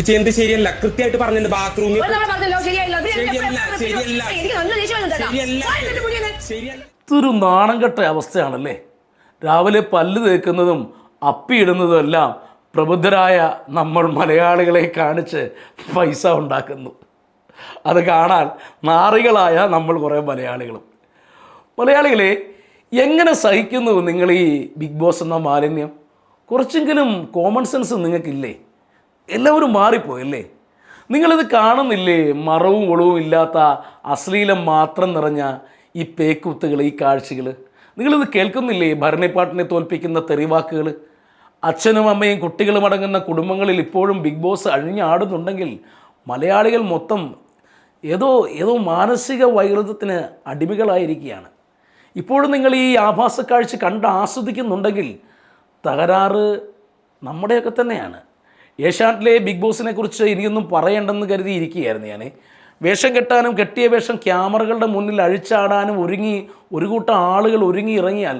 ഇത് എന്ത് ശരിയല്ല? കൃത്യമായിട്ട് പറഞ്ഞിട്ടുണ്ട് ബാത്റൂമിൽ ഒരു പറഞ്ഞല്ലോ. ശരിയായില്ല ഇത് ശരിയല്ല ശരിയല്ല. എനിക്ക് നല്ല ദേഷ്യം വരുന്നുണ്ട് ശരിയല്ല. വാ, എന്നിട്ട് മുടിയനെ. ശരിയല്ല. ഇതൊരു നാണം കെട്ട അവസ്ഥയാണല്ലേ? രാവിലെ പല്ല് തേക്കുന്നതും അപ്പിയിടുന്നതും എല്ലാം പ്രബുദ്ധരായ നമ്മൾ മലയാളികളെ കാണിച്ച് പൈസ ഉണ്ടാക്കുന്നു. അത് കാണാൻ നാറികളായ നമ്മൾ കുറേ മലയാളികളും. മലയാളികളെ എങ്ങനെ സഹിക്കുന്നു നിങ്ങൾ ഈ ബിഗ് ബോസ് എന്ന മാലിന്യം? കുറച്ചെങ്കിലും കോമൺ സെൻസ് നിങ്ങൾക്കില്ലേ? എല്ലാവരും മാറിപ്പോയല്ലേ? നിങ്ങളിത് കാണുന്നില്ലേ? മറവും ഒളവും ഇല്ലാത്ത അശ്ലീലം മാത്രം നിറഞ്ഞ ഈ പേക്കുത്തുകൾ ഈ കാഴ്ചകൾ നിങ്ങളിത് കേൾക്കുന്നില്ലേ? ഭരണിപ്പാട്ടിനെ തോൽപ്പിക്കുന്ന തെറിവാക്കുകൾ അച്ഛനും അമ്മയും കുട്ടികളും അടങ്ങുന്ന കുടുംബങ്ങളിൽ ഇപ്പോഴും ബിഗ് ബോസ് അഴിഞ്ഞാടുന്നുണ്ടെങ്കിൽ മലയാളികൾ മൊത്തം ഏതോ ഏതോ മാനസിക വൈകൃതത്തിന് അടിമകളായിരിക്കുകയാണ്. ഇപ്പോഴും നിങ്ങൾ ഈ ആഭാസ കാഴ്ച കണ്ട് ആസ്വദിക്കുന്നുണ്ടെങ്കിൽ തകരാറ് നമ്മുടെയൊക്കെ തന്നെയാണ്. ഏഷ്യാനെറ്റിലെ ബിഗ് ബോസിനെ കുറിച്ച് ഇനിയൊന്നും പറയണ്ടെന്ന് കരുതി ഇരിക്കുകയായിരുന്നു ഞാൻ വേഷം കെട്ടാനും കെട്ടിയ വേഷം ക്യാമറകളുടെ മുന്നിൽ അഴിച്ചാടാനും ഒരുങ്ങി ഒരു കൂട്ടം ആളുകൾ ഒരുങ്ങി ഇറങ്ങിയാൽ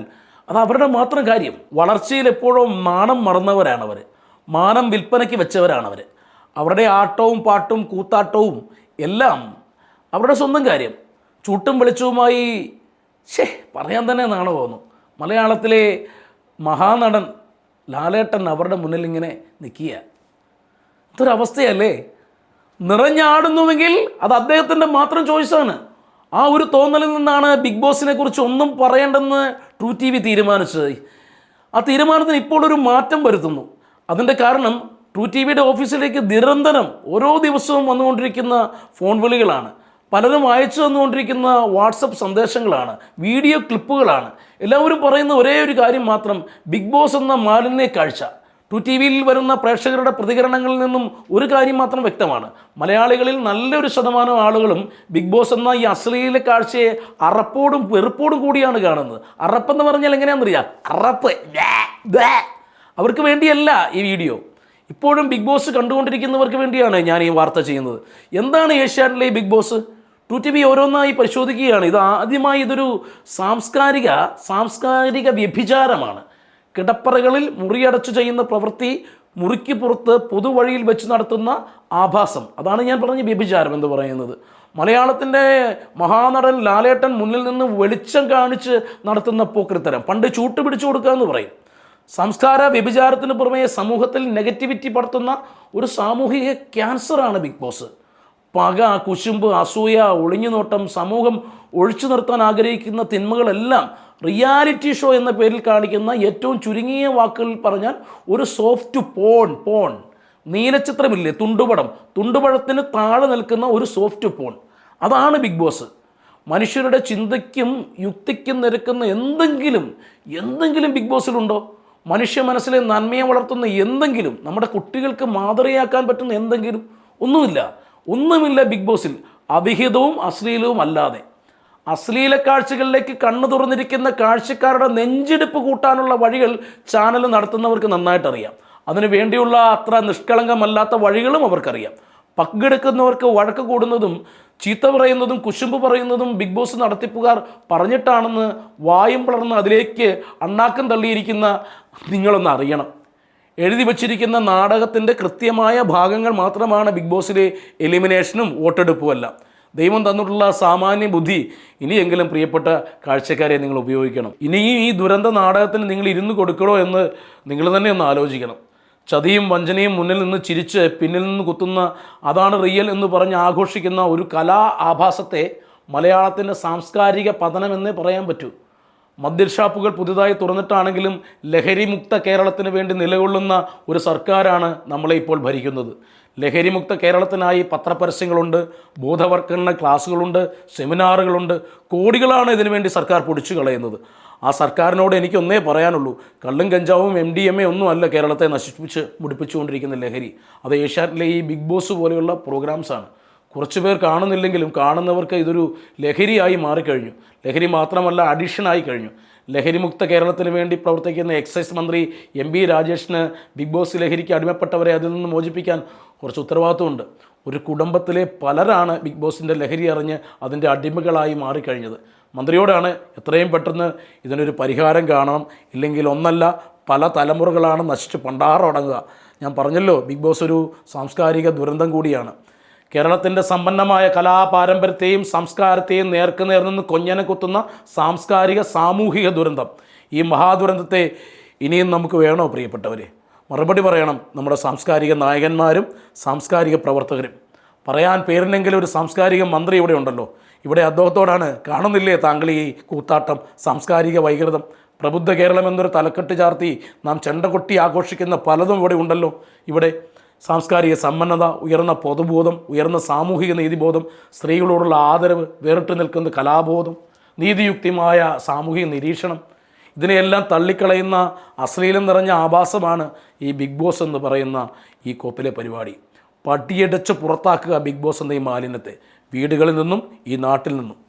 അത് അവരുടെ മാത്രം കാര്യം. വളർച്ചയിൽ എപ്പോഴും മാനം മറന്നവരാണ് അവർ മാനം വിൽപ്പനയ്ക്ക് വെച്ചവരാണവർ അവരുടെ ആട്ടവും പാട്ടും കൂത്താട്ടവും എല്ലാം അവരുടെ സ്വന്തം കാര്യം. ചൂട്ടും വെളിച്ചവുമായി ഷേ പറയാൻ തന്നെ നാണം തോന്നുന്നു. മലയാളത്തിലെ മഹാനടൻ ലാലേട്ടൻ അവരുടെ മുന്നിൽ ഇങ്ങനെ നിൽക്കുക ഇതൊരവസ്ഥയല്ലേ? നിറഞ്ഞാടുന്നുവെങ്കിൽ അത് അദ്ദേഹത്തിന്റെ മാത്രം ചോയ്സാണ്. ആ ഒരു തോന്നലിൽ നിന്നാണ് ബിഗ് ബോസിനെ കുറിച്ച് ഒന്നും പറയേണ്ടെന്ന് ട്രൂ ടി വി തീരുമാനിച്ചത്. ആ തീരുമാനത്തിന് ഇപ്പോൾ ഒരു മാറ്റം വരുത്തുന്നു. അതിന്റെ കാരണം ട്രൂ ടി വിയുടെ ഓഫീസിലേക്ക് നിരന്തരം ഓരോ ദിവസവും വന്നുകൊണ്ടിരിക്കുന്ന ഫോൺ വിളികളാണ്. പലരും അയച്ചു തന്നുകൊണ്ടിരിക്കുന്ന വാട്സപ്പ് സന്ദേശങ്ങളാണ്. വീഡിയോ ക്ലിപ്പുകളാണ്. എല്ലാവരും പറയുന്ന ഒരേ ഒരു കാര്യം മാത്രം ബിഗ് ബോസ് എന്ന മാലിന്യ കാഴ്ച. ടു ടി വിയിൽ വരുന്ന പ്രേക്ഷകരുടെ പ്രതികരണങ്ങളിൽ നിന്നും ഒരു കാര്യം മാത്രം വ്യക്തമാണ്. മലയാളികളിൽ നല്ലൊരു ശതമാനം ആളുകളും ബിഗ് ബോസ് എന്ന ഈ അശ്ലീല കാഴ്ചയെ അറപ്പോടും വെറുപ്പോടും കൂടിയാണ് കാണുന്നത്. അറപ്പെന്ന് പറഞ്ഞാൽ എങ്ങനെയാണെന്നറിയാം? അറപ്പ്. അവർക്ക് വേണ്ടിയല്ല ഈ വീഡിയോ. ഇപ്പോഴും ബിഗ് ബോസ് കണ്ടുകൊണ്ടിരിക്കുന്നവർക്ക് വേണ്ടിയാണ് ഞാൻ ഈ വാർത്ത ചെയ്യുന്നത്. എന്താണ് ഏഷ്യാനെറ്റിലെ Bigg Boss? To T V ഓരോന്നായി പരിശോധിക്കുകയാണ്. ഇത് ആദ്യമായി ഇതൊരു സാംസ്കാരിക സാംസ്കാരിക വ്യഭിചാരമാണ്. കിടപ്പറകളിൽ മുറിയടച്ചു ചെയ്യുന്ന പ്രവൃത്തി മുറിക്ക് പുറത്ത് പൊതുവഴിയിൽ വെച്ച് നടത്തുന്ന ആഭാസം. അതാണ് ഞാൻ പറഞ്ഞ വ്യഭിചാരം എന്ന് പറയുന്നത്. മലയാളത്തിന്റെ മഹാനടൻ ലാലേട്ടൻ മുന്നിൽ നിന്ന് വെളിച്ചം കാണിച്ച് നടത്തുന്ന പോക്കൃത്തരം പണ്ട് ചൂട്ട് പിടിച്ചു കൊടുക്കുക എന്ന് പറയും. സംസ്കാര വ്യഭിചാരത്തിന് പുറമേ സമൂഹത്തിൽ നെഗറ്റിവിറ്റി പടർത്തുന്ന ഒരു സാമൂഹിക ക്യാൻസറാണ് ബിഗ് ബോസ്. പക കുശുമ്പ് അസൂയ ഒളിഞ്ഞുനോട്ടം സമൂഹം ഒഴിച്ചു നിർത്താൻ ആഗ്രഹിക്കുന്ന തിന്മകളെല്ലാം റിയാലിറ്റി ഷോ എന്ന പേരിൽ കാണിക്കുന്ന ഏറ്റവും ചുരുങ്ങിയ വാക്കുകൾ പറഞ്ഞാൽ ഒരു സോഫ്റ്റ് പോൺ പോൺ. നീലച്ചിത്രമില്ലേ തുണ്ടുപടം. തുണ്ടുപടത്തിന് താഴെ നിൽക്കുന്ന ഒരു സോഫ്റ്റ് പോൺ. അതാണ് ബിഗ് ബോസ്. മനുഷ്യരുടെ ചിന്തയ്ക്കും യുക്തിക്കും നിരക്കുന്ന എന്തെങ്കിലും എന്തെങ്കിലും ബിഗ് ബോസിലുണ്ടോ? മനുഷ്യ മനസ്സിലെ നന്മയെ വളർത്തുന്ന എന്തെങ്കിലും നമ്മുടെ കുട്ടികൾക്ക് മാതൃകയാക്കാൻ പറ്റുന്ന എന്തെങ്കിലും ഒന്നുമില്ല. ഒന്നുമില്ല ബിഗ് ബോസിൽ. അവിഹിതവും അശ്ലീലവും അല്ലാതെ. അശ്ലീല കാഴ്ചകളിലേക്ക് കണ്ണു തുറന്നിരിക്കുന്ന കാഴ്ചക്കാരുടെ നെഞ്ചിടിപ്പ് കൂട്ടാനുള്ള വഴികൾ ചാനൽ നടത്തുന്നവർക്ക് നന്നായിട്ട് അറിയാം അതിനു വേണ്ടിയുള്ള അത്ര നിഷ്കളങ്കമല്ലാത്ത വഴികളും അവർക്കറിയാം. പങ്കെടുക്കുന്നവർക്ക് വഴക്ക് കൂടുന്നതും ചീത്ത പറയുന്നതും കുശുമ്പ് പറയുന്നതും ബിഗ് ബോസ് നടത്തിപ്പുകാർ പറഞ്ഞിട്ടാണെന്ന് വായും പിളർന്ന് അതിലേക്ക് അണ്ണാക്കം തള്ളിയിരിക്കുന്ന നിങ്ങളൊന്ന് അറിയണം. എഴുതി വച്ചിരിക്കുന്ന നാടകത്തിന്റെ കൃത്യമായ ഭാഗങ്ങൾ മാത്രമാണ് ബിഗ് ബോസിലെ എലിമിനേഷനും വോട്ടെടുപ്പും എല്ലാം. ദൈവം തന്നിട്ടുള്ള സാമാന്യ ബുദ്ധി ഇനിയെങ്കിലും പ്രിയപ്പെട്ട കാഴ്ചക്കാരെ നിങ്ങൾ ഉപയോഗിക്കണം. ഇനിയും ഈ ദുരന്ത നാടകത്തിന് നിങ്ങൾ ഇരുന്ന് കൊടുക്കണോ എന്ന് നിങ്ങൾ തന്നെ ഒന്ന് ആലോചിക്കണം. ചതിയും വഞ്ചനയും മുന്നിൽ നിന്ന് ചിരിച്ച് പിന്നിൽ നിന്ന് കുത്തുന്ന അതാണ് റിയൽ എന്ന് പറഞ്ഞ് ആഘോഷിക്കുന്ന ഒരു കലാ ആഭാസത്തെ മലയാളത്തിന്റെ സാംസ്കാരിക പതനമെന്നേ പറയാൻ പറ്റൂ. മദ്യഷാപ്പുകൾ പുതുതായി തുറന്നിട്ടാണെങ്കിലും ലഹരിമുക്ത കേരളത്തിന് വേണ്ടി നിലകൊള്ളുന്ന ഒരു സർക്കാരാണ് നമ്മളെ ഇപ്പോൾ ഭരിക്കുന്നത്. ലഹരിമുക്ത കേരളത്തിനായി പത്രപരസ്യങ്ങളുണ്ട് ബോധവൽക്കരണ ക്ലാസ്സുകളുണ്ട് സെമിനാറുകളുണ്ട്. കോടികളാണ് ഇതിനുവേണ്ടി സർക്കാർ പൊടിച്ചു കളയുന്നത്. ആ സർക്കാരിനോട് എനിക്കൊന്നേ പറയാനുള്ളൂ. കള്ളും കഞ്ചാവും എം ഡി എം എ ഒന്നും അല്ല കേരളത്തെ നശിപ്പിച്ച് മുടിപ്പിച്ചുകൊണ്ടിരിക്കുന്ന ലഹരി. അത് ഏഷ്യാനെറ്റിലെ ഈ ബിഗ് ബോസ് പോലെയുള്ള പ്രോഗ്രാംസാണ്. കുറച്ച് പേർ കാണുന്നില്ലെങ്കിലും കാണുന്നവർക്ക് ഇതൊരു ലഹരിയായി മാറിക്കഴിഞ്ഞു. ലഹരി മാത്രമല്ല അഡിഷനായി കഴിഞ്ഞു. ലഹരിമുക്ത കേരളത്തിന് വേണ്ടി പ്രവർത്തിക്കുന്ന എക്സൈസ് മന്ത്രി എം ബി രാജേഷിന് ബിഗ് ബോസ് ലഹരിക്ക് അടിമപ്പെട്ടവരെ അതിൽ നിന്ന് മോചിപ്പിക്കാൻ കുറച്ച് ഉത്തരവാദിത്വമുണ്ട്. ഒരു കുടുംബത്തിലെ പലരാണ് ബിഗ് ബോസിന്റെ ലഹരി അറിഞ്ഞ് അതിന്റെ അടിമകളായി മാറിക്കഴിഞ്ഞത്. മന്ത്രിയോടാണ് എത്രയും പെട്ടെന്ന് ഇതിനൊരു പരിഹാരം കാണണം. ഇല്ലെങ്കിൽ ഒന്നല്ല പല തലമുറകളാണ് നശിച്ച് പണ്ടാറടങ്ങുക. ഞാൻ പറഞ്ഞല്ലോ ബിഗ് ബോസ് ഒരു സാംസ്കാരിക ദുരന്തം കൂടിയാണ്. കേരളത്തിന്റെ സമ്പന്നമായ കലാപാരമ്പര്യത്തെയും സംസ്കാരത്തെയും നേർക്ക് നേർ നിന്ന് കൊഞ്ഞനെ കുത്തുന്ന സാംസ്കാരിക സാമൂഹിക ദുരന്തം. ഈ മഹാദുരന്തത്തെ ഇനിയും നമുക്ക് വേണോ പ്രിയപ്പെട്ടവരെ? മറുപടി പറയണം നമ്മുടെ സാംസ്കാരിക നായകന്മാരും സാംസ്കാരിക പ്രവർത്തകരും. പറയാൻ പേരിനെങ്കിലും ഒരു സാംസ്കാരിക മന്ത്രി ഇവിടെ ഉണ്ടല്ലോ. ഇവിടെ അദ്ദേഹത്തോടാണ് കാണുന്നില്ലേ താങ്കൾ ഈ കൂത്താട്ടം സാംസ്കാരിക വൈകൃതം? പ്രബുദ്ധ കേരളം എന്നൊരു തലക്കെട്ട് ചാർത്തി നാം ചെണ്ടകൊട്ടി ആഘോഷിക്കുന്ന പലതും ഇവിടെ ഉണ്ടല്ലോ. ഇവിടെ സാംസ്കാരിക സമ്പന്നത ഉയർന്ന പൊതുബോധം ഉയർന്ന സാമൂഹിക നീതിബോധം സ്ത്രീകളോടുള്ള ആദരവ് വേറിട്ട് നിൽക്കുന്ന കലാബോധം നീതിയുക്തിമായ സാമൂഹിക നിരീക്ഷണം. ഇതിനെയെല്ലാം തള്ളിക്കളയുന്ന അശ്ലീലം നിറഞ്ഞ ആഭാസമാണ് ഈ ബിഗ് ബോസ് എന്ന് പറയുന്ന ഈ കോപ്പിലെ പരിപാടി. പട്ടിയടച്ച് പുറത്താക്കുക ബിഗ് ബോസ് എന്ന ഈ മാലിന്യത്തെ. വീടുകളിൽ നിന്നും ഈ നാട്ടിൽ നിന്നും.